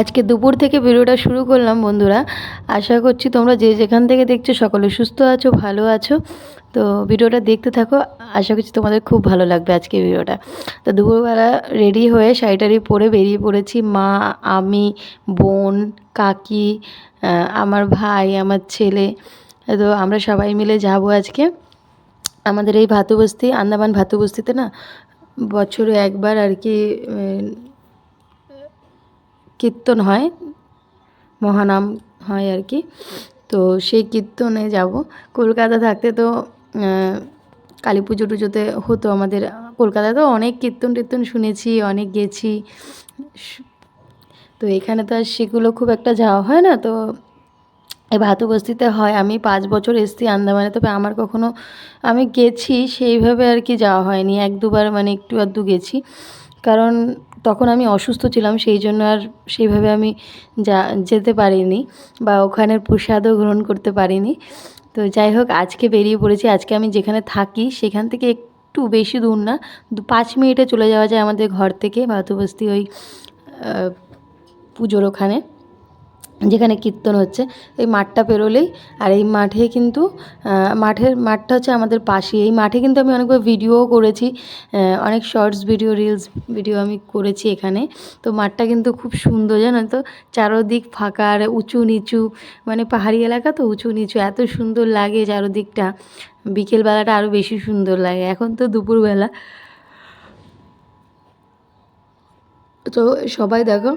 আজকে দুপুর থেকে ভিডিওটা শুরু করলাম, বন্ধুরা। আশা করছি তোমরা যে যেখান থেকে দেখছ সকলে সুস্থ আছো, ভালো আছো। তো ভিডিওটা দেখতে থাকো। আশা করছি তোমাদের খুব ভালো লাগবে আজকে ভিডিওটা। তো দুপুরবেলা রেডি হয়ে শাড়িটারি পরে বেরিয়ে পড়েছি। মা, আমি, বোন, কাকি আমার ভাই, আমার ছেলে। তো আমরা সবাই মিলে যাব আজকে। আমাদের এই ভাতুবস্তি, আন্দামান ভাতুবস্তিতে না, বছরে একবার আর কি কীর্তন হয়, মহানাম হয় আর কি। তো সেই কীর্তনে যাব। কলকাতা থাকতে তো কালী পুজো টুজোতে হতো আমাদের। কলকাতায় তো অনেক কীর্তন টীর্তন শুনেছি, অনেক গেছি। তো এখানে তো আর সেগুলো খুব একটা যাওয়া হয় না। তো এই ভাতু বস্তিতে হয়। আমি পাঁচ বছর এসেছি আন্দামানে। তবে আমার কখনো আমি গেছি, সেইভাবে আর কি যাওয়া হয়নি। এক দুবার মানে একটু আধটু গেছি। কারণ তখন আমি অসুস্থ ছিলাম, সেই জন্য আর সেইভাবে আমি যা, যেতে পারিনি বা ওখানের প্রসাদও গ্রহণ করতে পারিনি। তো যাই হোক, আজকে বেরিয়ে পড়েছি। আজকে আমি যেখানে থাকি, সেখান থেকে একটু বেশি দূর না পাঁচ মিনিটে চলে যাওয়া যায় আমাদের ঘর থেকে, ভাতুবস্তি ওই পুজোর ওখানে। যেখানে কীর্তন হচ্ছে, এই মাঠটা পেরোলেই। আর এই মাঠে কিন্তু মাঠের মাঠটা হচ্ছে আমাদের পাশে এই মাঠে কিন্তু আমি অনেকবার ভিডিওও করেছি অনেক শর্টস ভিডিও, রিলস ভিডিও আমি করেছি এখানে। তো মাঠটা কিন্তু খুব সুন্দর, জানো তো? চারোদিক ফাঁকা, আর উঁচু নিচু মানে পাহাড়ি এলাকা তো, উঁচু নিচু। এত সুন্দর লাগে চারোদিকটা। বিকেলবেলাটা আরও বেশি সুন্দর লাগে। এখন তো দুপুরবেলা। তো সবাই দেখো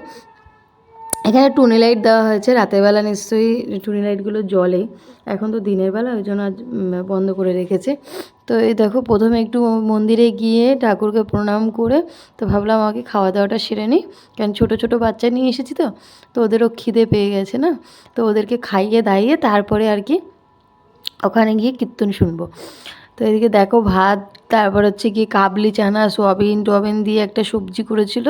এখানে টুনি লাইট দেওয়া হয়েছে রাতের বেলা নিশ্চয়ই টুনি লাইটগুলো জ্বলে। এখন তো দিনের বেলা, ওই জন্য বন্ধ করে রেখেছে। তো এই দেখো, প্রথমে একটু মন্দিরে গিয়ে ঠাকুরকে প্রণাম করে, তো ভাবলাম আমাকে খাওয়া দাওয়াটা সেরে নিই। কারণ ছোটো ছোটো বাচ্চা নিয়ে এসেছি তো তো ওদেরও খিদে পেয়ে গেছে না? তো ওদেরকে খাইয়ে দাইয়ে তারপরে আর কি ওখানে গিয়ে কীর্তন শুনব। তো এদিকে দেখো, ভাত, তারপর হচ্ছে কি কাবলি, চানা, সোয়াবিন, টোয়াবিন দিয়ে একটা সবজি করেছিল।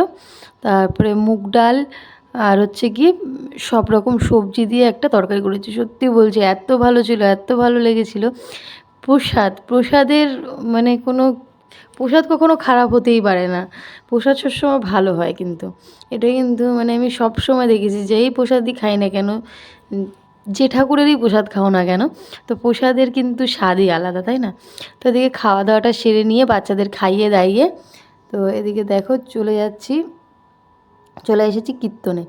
তারপরে মুগ ডাল আর হচ্ছে কি সব রকম সবজি দিয়ে একটা তরকারি করেছি। সত্যি বলছি, এত ভালো ছিল, এত ভালো লেগেছিল। প্রসাদ, প্রসাদের মানে কোনো, প্রসাদ কখনো খারাপ হতেই পারে না। প্রসাদ সবসময় ভালো হয় কিন্তু। এটা কিন্তু মানে আমি সব সময় দেখেছি, যেই প্রসাদই খাই না কেন, যে ঠাকুরেরই প্রসাদ খাও না কেন, তো প্রসাদের কিন্তু স্বাদই আলাদা, তাই না? তো এদিকে খাওয়া দাওয়াটা সেরে নিয়ে বাচ্চাদের খাইয়ে দাইয়ে, তো এদিকে দেখো চলে যাচ্ছি। চলে এসেছি কীর্তনে।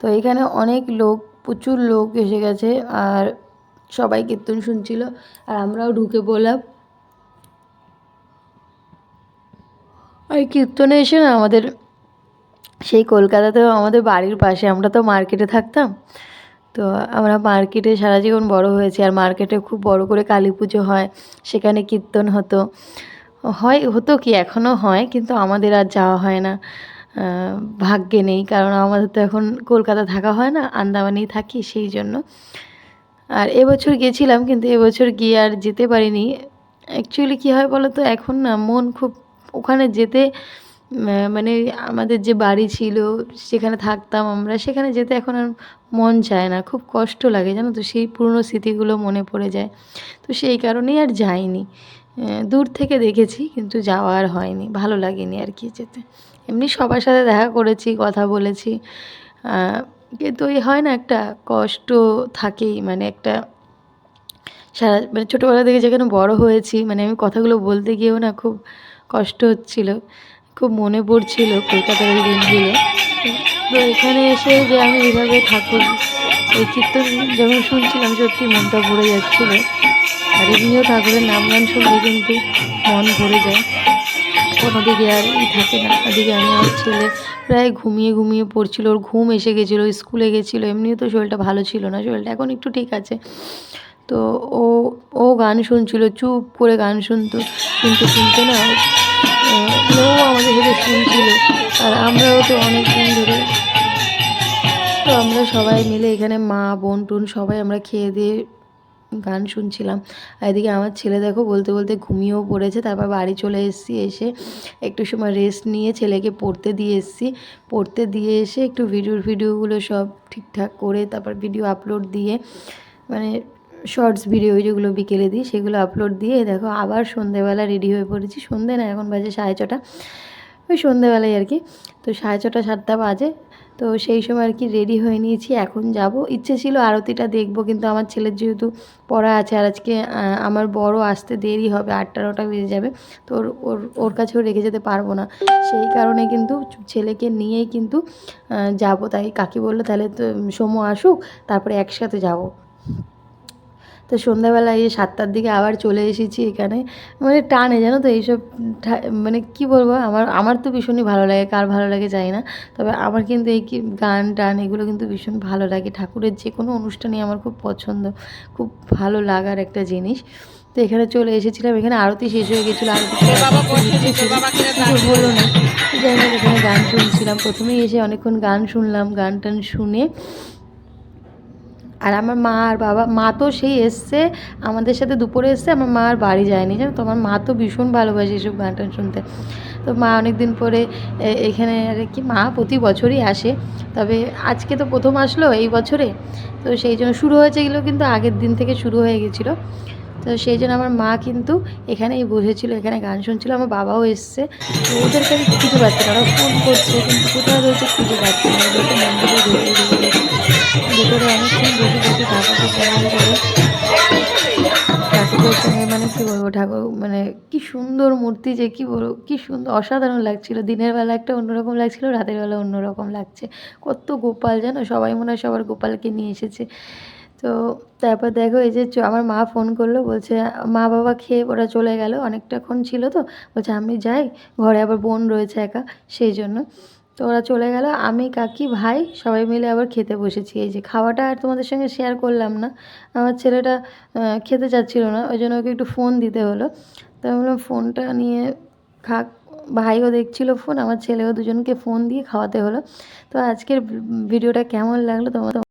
তো এখানে অনেক লোক, প্রচুর লোক এসে গেছে আর সবাই কীর্তন শুনছিল আর আমরাও ঢুকে পড়লাম। আর কীর্তনে এসে না আমাদের, সেই কলকাতাতেও আমাদের বাড়ির পাশে, আমরা তো মার্কেটে থাকতাম, তো আমরা মার্কেটে সারা জীবন বড় হয়েছি আর মার্কেটে খুব বড় করে কালী পুজো হয়, সেখানে কীর্তন হতো। হয়, হতো কি, এখনও হয়, কিন্তু আমাদের আর যাওয়া হয় না। ভাগ্যে নেই, কারণ আমাদের তো এখন কলকাতা থাকা হয় না, আন্দামানেই থাকি সেই জন্য। আর এবছর গেছিলাম, কিন্তু এবছর গিয়ে আর যেতে পারিনি। অ্যাকচুয়ালি কী হয় বলো তো এখন না মন খুব, ওখানে যেতে মানে আমাদের যে বাড়ি ছিল, সেখানে থাকতাম আমরা, সেখানে যেতে এখন আর মন চায় না, খুব কষ্ট লাগে, জানো তো, সেই পুরনো স্মৃতিগুলো মনে পড়ে যায়। তো সেই কারণেই আর যাইনি। দূর থেকে দেখেছি, কিন্তু যাওয়া আর হয়নি, ভালো লাগেনি আর কি যেতে। এমনি সবার সাথে দেখা করেছি, কথা বলেছি। কিন্তু ওই হয় না একটা কষ্ট থাকেই মানে একটা সারা মানে ছোটোবেলা থেকে যেখানে বড় হয়েছি মানে আমি কথাগুলো বলতে গিয়েও না খুব কষ্ট হচ্ছিল, খুব মনে পড়ছিল কলকাতার ওই দিনগুলো। তো এখানে এসে যে আমি এইভাবে ঠাকুর এই কীর্তন যখন শুনছিলাম, সত্যি মনটা ভরে যাচ্ছিল। আর এমনিও ঠাকুরের নাম গান শুনলে কিন্তু মন ভরে যায়। দিকে আর ই থাকে না। ওদিকে আমি আমার ছেলে প্রায় ঘুমিয়ে ঘুমিয়ে পড়ছিল। ওর ঘুম এসে গেছিল স্কুলে গেছিল। এমনিও তো শরীরটা ভালো ছিল না, শরীরটা এখন একটু ঠিক আছে। তো ও ও গান শুনছিল, চুপ করে গান শুনতো। কিন্তু শুনতো না। ও আমাদের সাথে শুনছিল। আর আমরাও তো অনেক দিন ধরে তো আমরা সবাই মিলে এখানে মা, বোন, টোন সবাই আমরা খেয়ে দিয়ে গান শুনছিলাম। এদিকে আমার ছেলে দেখো বলতে বলতে ঘুমিয়েও পড়েছে, তারপর বাড়ি চলে এসেছি, এসে একটু সময় রেস্ট নিয়ে ছেলেকে পড়তে দিয়ে এসেছি। পড়তে দিয়ে এসে একটু ভিডিওর ভিডিওগুলো সব ঠিকঠাক করে, তারপর ভিডিও আপলোড দিয়ে মানে শর্টস ভিডিও যেগুলো বিকেলে দিই, সেগুলো আপলোড দিয়ে দেখো আবার সন্ধেবেলা রেডি হয়ে পড়েছি। সন্ধে না, এখন বাজে সাড়ে ছটা। ওই সন্ধেবেলায় আর কি। তো সাড়ে ছটা, সাতটা বাজে। তো সেই সময় আর কি রেডি হয়ে নিয়েছি, এখন যাব। ইচ্ছে ছিল আরতিটা দেখব, কিন্তু আমার ছেলের যেহেতু পড়া আছে, আর আজকে আমার বড় আসতে দেরি হবে, আটটা নটা বেজে যাবে, তো ওর ওর ওর কাছেও রেখে যেতে পারব না। সেই কারণে কিন্তু ছেলেকে নিয়েই কিন্তু যাব। তাই কাকি বলল, তাহলে তো, সোমো আসুক, তারপরে একসাথে যাব। তো সন্ধ্যাবেলায় এই সাতটার দিকে আবার চলে এসেছি এখানে। মানে টানে জানো তো এইসব ঠা- মানে কি বলব আমার আমার তো ভীষণই ভালো লাগে কার ভালো লাগে জানি না। তবে আমার কিন্তু এই কি গান টান এগুলো কিন্তু ভীষণ ভালো লাগে। ঠাকুরের যে কোনো অনুষ্ঠানই আমার খুব পছন্দ খুব ভালো লাগার একটা জিনিস। তো এখানে চলে এসেছিলাম এখানে আরতি শেষ হয়ে গেছিল আরতি কিছু হলো না। যাই হোক এখানে গান শুনছিলাম। প্রথমেই এসে অনেকক্ষণ গান শুনলাম গান টান শুনে আর আমার মা আর বাবা, মা তো সেই এসছে, আমাদের সাথে দুপুরে এসছে, আমার মা আর বাড়ি যায়নি, জানো তো? আমার মা তো ভীষণ ভালোবাসে এসব গান টান শুনতে। তো মা অনেক দিন পরে এখানে আর কি, মা প্রতি বছরই আসে। তবে আজকে তো প্রথম আসলো এই বছরে। তো সেই জন্য শুরু হয়েছে এগুলো কিন্তু আগের দিন থেকে শুরু হয়ে গেছিল। তো সেই জন্য আমার মা কিন্তু এখানেই বসেছিল, এখানে গান শুনছিল, আমার বাবাও এসছে। তো ওদেরকে আমি খুঁজে পাচ্ছি না, ওরা ফোন করছে, কিন্তু কোথায় রয়েছে খুঁজে পাচ্ছি না, ওদেরকে মন্দিরে ভেতরে অনেকক্ষণ বসে বসে ঠাকুরকে প্রণাম করে ঠাকুরের সঙ্গে মানে কী বলব, ঠাকুর মানে কি সুন্দর মূর্তি যে কি বলব, কি সুন্দর, অসাধারণ লাগছিল। দিনের বেলা একটা অন্যরকম লাগছিল, রাতের বেলা অন্যরকম লাগছে। কত গোপাল জানো? সবাই মনে হয় সবার গোপালকে নিয়ে এসেছে। তো তারপর দেখো এই যে আমার মা ফোন করল, বলছে, মা বাবা খেয়ে ওরা চলে গেল, অনেকটাক্ষণ ছিল তো। বলছে, আমি যাই, ঘরে আবার বোন রয়েছে একা, সেই জন্য। তো ওরা চলে গেল। আমি, কাকি, ভাই সবাই মিলে আবার খেতে বসেছি। এই যে খাওয়াটা আর তোমাদের সঙ্গে শেয়ার করলাম না। আমার ছেলেটা খেতে চাচ্ছিল না, ওই জন্য ওকে একটু ফোন দিতে হলো। তো আমি বললাম ফোনটা নিয়ে খাক। ভাইও দেখছিল ফোন আমার ছেলেও দুজনকে ফোন দিয়ে খাওয়াতে হলো। তো আজকের ভিডিওটা কেমন লাগল তোমার